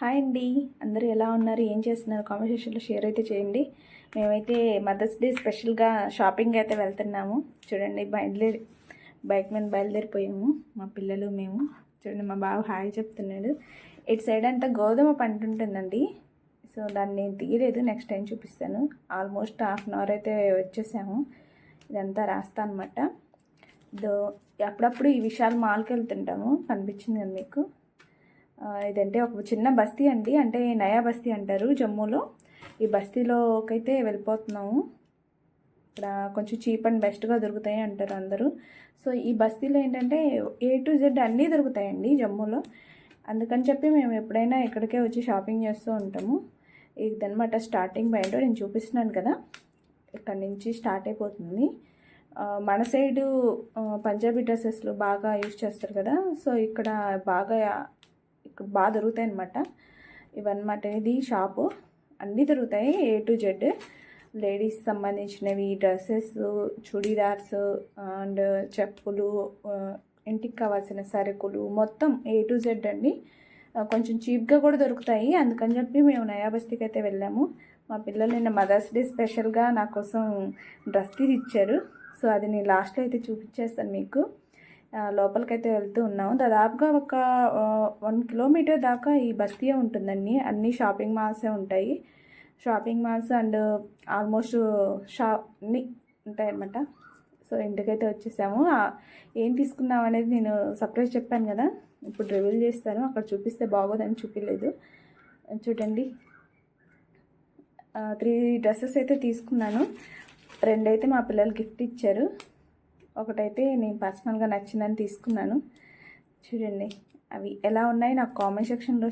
Hi అండి. అందరూ ఎలా ఉన్నారు? ఏం చేస్తున్నారు? కామెంట్ సెక్షన్లో షేర్ అయితే చేయండి. మేమైతే మదర్స్ డే స్పెషల్గా షాపింగ్ అయితే వెళ్తున్నాము. చూడండి బయలుదేరి బైక్ మీద బయలుదేరిపోయాము. మా పిల్లలు మేము. చూడండి మా బాబు హాయ్ చెప్తున్నాడు. ఇటు సైడ్ అంతా గోధుమ పంట ఉంటుందండి. సో దాన్ని నేను తీయలేదు. నెక్స్ట్ టైం చూపిస్తాను. ఆల్మోస్ట్ హాఫ్ అన్ అవర్ అయితే వచ్చేసాము. ఇదంతా రాస్తా అనమాట దో అప్పుడప్పుడు ఈ విషయాలు మాల్కి వెళ్తుంటాము. కనిపించింది కదా మీకు? ఇదంటే ఒక చిన్న బస్తీ అండి. అంటే నయా బస్తీ అంటారు జమ్మూలో. ఈ బస్తీలోకైతే వెళ్ళిపోతున్నాము. ఇక్కడ కొంచెం చీప్ అండ్ బెస్ట్గా దొరుకుతాయి అంటారు అందరూ. సో ఈ బస్తీలో ఏంటంటే ఏ టు జెడ్ అన్నీ దొరుకుతాయండి జమ్మూలో. అందుకని చెప్పి మేము ఎప్పుడైనా ఇక్కడికే వచ్చి షాపింగ్ చేస్తూ ఉంటాము. ఇదనమాట స్టార్టింగ్ పాయింట్. నేను చూపిస్తున్నాను కదా. ఇక్కడ నుంచి స్టార్ట్ అయిపోతుంది. మన సైడు పంజాబీ డ్రెస్సెస్లో బాగా యూజ్ చేస్తారు కదా. సో ఇక్కడ బాగా ఇక్కడ బాగా దొరుకుతాయి అనమాట ఇవన్నమాట ఇది షాపు. అన్నీ దొరుకుతాయి ఏ టు జెడ్ లేడీస్ సంబంధించినవి డ్రెస్సెస్ చుడీదార్స్ అండ్ చెప్పులు ఇంటికి కావాల్సిన సరుకులు మొత్తం ఏ టు జెడ్ అండి. కొంచెం చీప్గా కూడా దొరుకుతాయి. అందుకని చెప్పి మేము నయాబస్తీకి అయితే వెళ్ళాము. మా పిల్లలు నిన్న మదర్స్ డే స్పెషల్గా నా కోసం డ్రెస్ తీసి ఇచ్చారు. సో అది నేను లాస్ట్లో అయితే చూపించేస్తాను మీకు. లోపలికైతే వెళ్తూ ఉన్నాము. దాదాపుగా ఒక వన్ కిలోమీటర్ దాకా ఈ బస్తీయే ఉంటుందండి. అన్ని షాపింగ్ మాల్సే ఉంటాయి. షాపింగ్ మాల్స్ అండ్ ఆల్మోస్ట్ షా అన్నీ ఉంటాయన్నమాట. సో ఇంటికైతే వచ్చేసాము. ఏం తీసుకున్నాం అనేది నేను సర్ప్రైజ్ చెప్పాను కదా. ఇప్పుడు రివీల్ చేస్తాను. అక్కడ చూపిస్తే బాగోదని చూపించలేదు చూడండి. త్రీ డ్రెస్సెస్ అయితే తీసుకున్నాను. రెండైతే మా పిల్లలు గిఫ్ట్ ఇచ్చారు. ఒకటైతే నేను పర్సనల్గా నచ్చిందని తీసుకున్నాను. చూడండి అవి ఎలా ఉన్నాయి నాకు కామెంట్ సెక్షన్లో